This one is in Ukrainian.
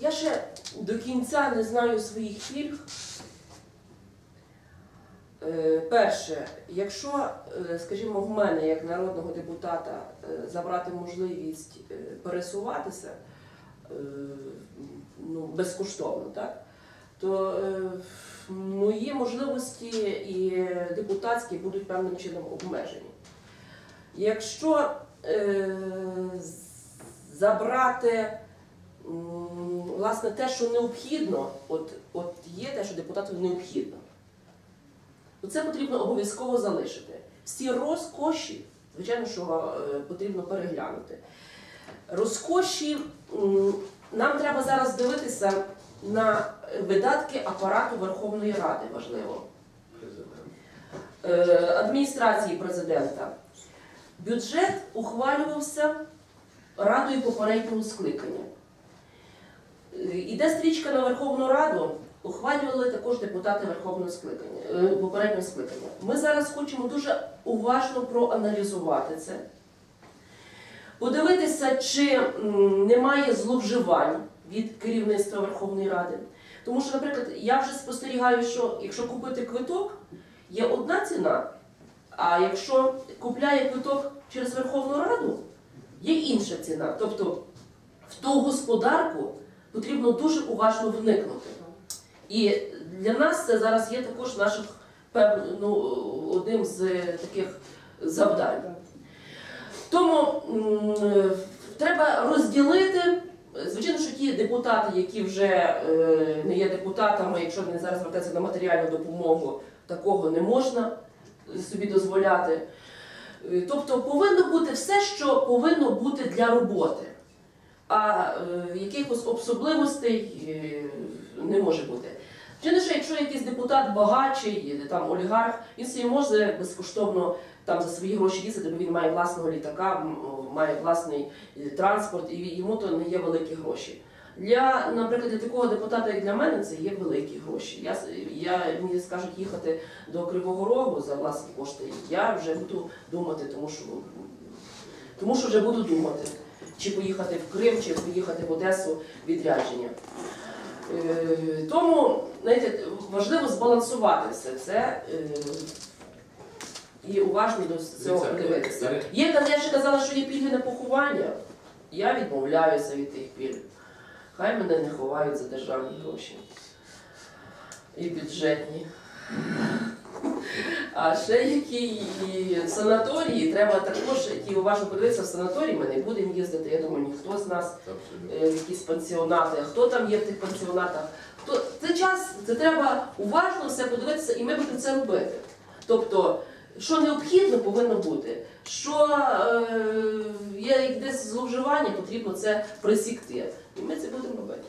Я ще до кінця не знаю своїх пільг. Е, Перше, якщо, е, скажімо, в мене як народного депутата е, забрати можливість пересуватися ну, безкоштовно, так, то мої можливості і депутатські будуть певним чином обмежені. Якщо забрати власне те, що необхідно, от, от є те, що депутату необхідно, то це потрібно обов'язково залишити. Всі розкоші, звичайно, що е, потрібно переглянути. Розкоші нам треба зараз дивитися на видатки апарату Верховної Ради, важливо. Е, адміністрації президента. Бюджет ухвалювався радою попереднього скликання. Е, Іде стрічка на Верховну Раду, ухвалювали також депутати Верховного скликання, е, попереднього скликання. Ми зараз хочемо дуже уважно проаналізувати це, подивитися, чи немає зловживань від керівництва Верховної Ради. Тому що, наприклад, я вже спостерігаю, що якщо купити квиток, є одна ціна, а якщо купляє квиток через Верховну Раду, є інша ціна. Тобто в ту господарку потрібно дуже уважно вникнути. І для нас це зараз є також наших ну, одним з таких завдань. Тому треба розділити. Звичайно, що ті депутати, які вже е, не є депутатами, якщо вони зараз звертаються на матеріальну допомогу, такого не можна собі дозволяти. Е, Тобто повинно бути все, що повинно бути для роботи. А е, якихось особливостей е, не може бути. Чи що якщо якийсь депутат багатший, е, там олігарх, він собі може безкоштовно там за свої гроші їздити, бо він має власного літака, має власний транспорт, і йому то не є великі гроші. Для, наприклад, для такого депутата, як для мене, це є великі гроші. Я, я мені скажуть їхати до Кривого Рогу за власні кошти. Я вже буду думати, тому що тому що вже буду думати, чи поїхати в Крим, чи поїхати в Одесу відрядження. Е, Тому знаєте, важливо збалансувати все це е, і уважно до цього подивитися. Дар'я- Є, я ще казала, що є пільги на поховання. Я відмовляюся від тих пільг. Хай мене не ховають за державні гроші. І бюджетні. А ще які і санаторії, треба також які уважно подивитися, в санаторії ми не будемо їздити. Я думаю, ніхто з нас е, якісь пансіонати, а хто там є в тих пансіонатах. Хто це час, це треба уважно все подивитися, і ми будемо це робити. Тобто, що необхідно, повинно бути. Що е, є десь зловживання, потрібно це присікти. І ми це будемо робити.